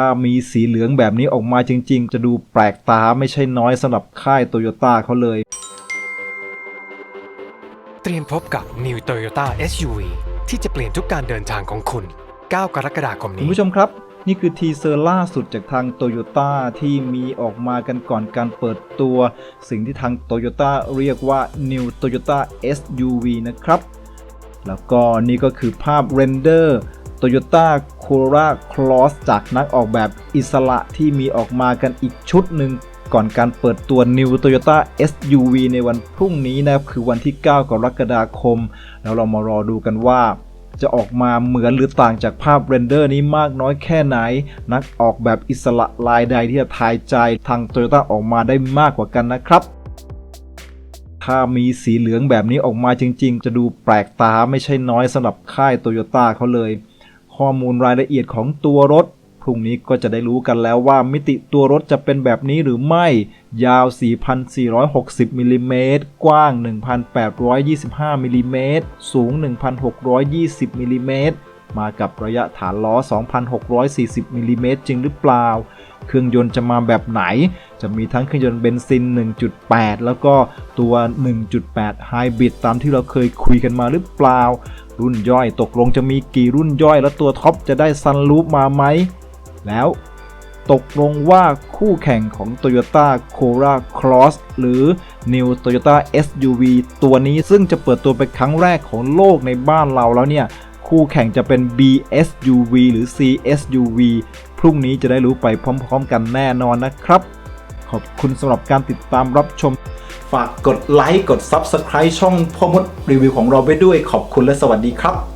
ถ้ามีสีเหลืองแบบนี้ออกมาจริง ๆ จะดูแปลกตาไม่ใช่น้อยสำหรับค่ายโตโยต้าเขาเลย เตรียมพบกับ New Toyota SUV ที่จะเปลี่ยนทุกการเดินทางของคุณ 9 กรกฎาคมคุณนี้ผู้ชมครับ นี่คือทีเซอร์ล่าสุดจากทางโตโยต้าที่มีออกมากันก่อนการเปิดตัว สิ่งที่ทางโตโยต้าเรียกว่า New Toyota SUV นะครับ แล้วก็นี่ก็คือภาพเรนเดอร์ Toyota Corolla Cross จากนักออกแบบอิสระที่มีออกมากันอีกชุดหนึ่งก่อนการเปิดตัว New Toyota SUV ในวันพรุ่งนี้นะครับคือวันที่ 9 กรกฎาคม แล้วเรามารอดูกันว่า จะออกมาเหมือนหรือต่างจากภาพเรนเดอร์นี้มากน้อยแค่ไหน นักออกแบบอิสระลายใดที่จะทายใจทาง Toyota ออกมาได้มากกว่ากันนะครับ ถ้ามีสีเหลืองแบบนี้ออกมาจริง ๆ จะดูแปลกตาไม่ใช่น้อยสำหรับค่ายโตโยต้าเขาเลย ข้อมูลรายละเอียดของตัวรถ พรุ่งนี้ก็จะได้รู้กันแล้วว่ามิติตัวรถจะเป็นแบบนี้หรือไม่ ยาว 4,460มิลลิเมตรกว้าง 1,825มิลลิเมตรสูง 1,620มิลลิเมตร มากับระยะฐานล้อ 2,640มิลลิเมตรจริงหรือเปล่า เครื่องยนต์จะมาแบบไหน จะมีทั้งเครื่องยนต์เบนซิน 1.8 แล้วก็ตัว 1.8 ไฮบริดตามที่เราเคยคุยกันมาหรือเปล่า รุ่นย่อยตกลงจะมีกี่รุ่นย่อยและตัวท็อปจะได้ซันรูปมาไหม แล้วตกลงว่าคู่แข่งของ Toyota Corolla Cross หรือ New Toyota SUV ตัวนี้ซึ่งจะเปิดตัวเป็นครั้งแรกของโลกในบ้านเราแล้วเนี่ย คู่แข่งจะเป็น BSUV หรือ CSUV พรุ่งนี้จะได้รู้ไปพร้อมๆ กันแน่นอนนะครับ ขอบคุณสำหรับการติดตามรับชม ฝากกดไลค์กด Subscribe ช่องพ่อมดรีวิวของเราไปด้วยขอบคุณและสวัสดีครับ